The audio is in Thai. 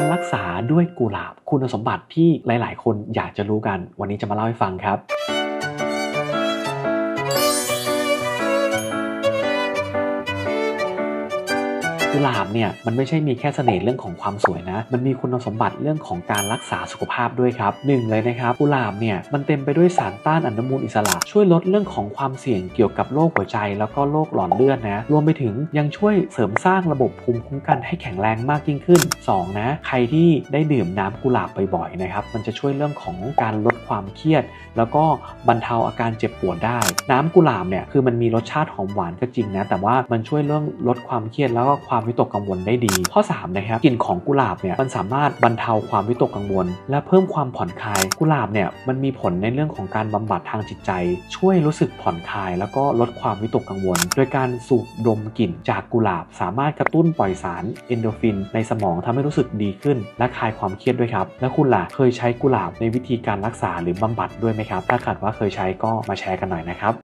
การรักษาด้วยกุหลาบคุณสมบัติที่หลาย ๆ คนอยากจะรู้กัน วันนี้จะมาเล่าให้ฟังครับ กุหลาบเนี่ยมันไม่ใช่มีแค่เสน่ห์เรื่องของความสวยนะ มันมีคุณสมบัติเรื่องของการรักษาสุขภาพด้วยครับหนึ่งเลยนะครับกุหลาบเนี่ยมันเต็มไปด้วยสารต้านอนุมูลอิสระ ช่วยลดเรื่องของความเสี่ยงเกี่ยวกับโรคหัวใจ แล้วก็โรคหลอดเลือดนะ รวมไปถึงยังช่วยเสริมสร้างระบบภูมิคุ้มกันให้แข็งแรงมากยิ่งขึ้นสองนะ ใครที่ได้ดื่มน้ำกุหลาบบ่อยๆนะครับมันจะช่วยเรื่องของการลดความเครียด แล้วก็บรรเทาอาการเจ็บปวดได้ น้ำกุหลาบเนี่ยคือมันมีรสชาติหอมหวานก็จริงนะแต่ว่ามันช่วยเรื่องลดความเครียดแล้วก็ความวิตกกังวลได้ดี ข้อ 3 นะครับกลิ่นของกุหลาบเนี่ยมันสามารถบรรเทาความวิตกกังวล และเพิ่มความผ่อนคลายกุหลาบเนี่ยมันมีผลในเรื่องของการบำบัดทางจิตใจ ช่วยรู้สึกผ่อนคลาย แล้วก็ลดความวิตกกังวล โดยการสูดดมกลิ่นจากกุหลาบ สามารถกระตุ้นปล่อยสารเอนโดฟิน ในสมองทำให้รู้สึกดีขึ้น และคลายความเครียดด้วยครับ และคุณล่ะเคยใช้กุหลาบในวิธีการรักษาหรือบำบัดด้วยไหมครับ ถ้าเกิดว่าเคยใช้ก็มาแชร์กันหน่อยนะครับ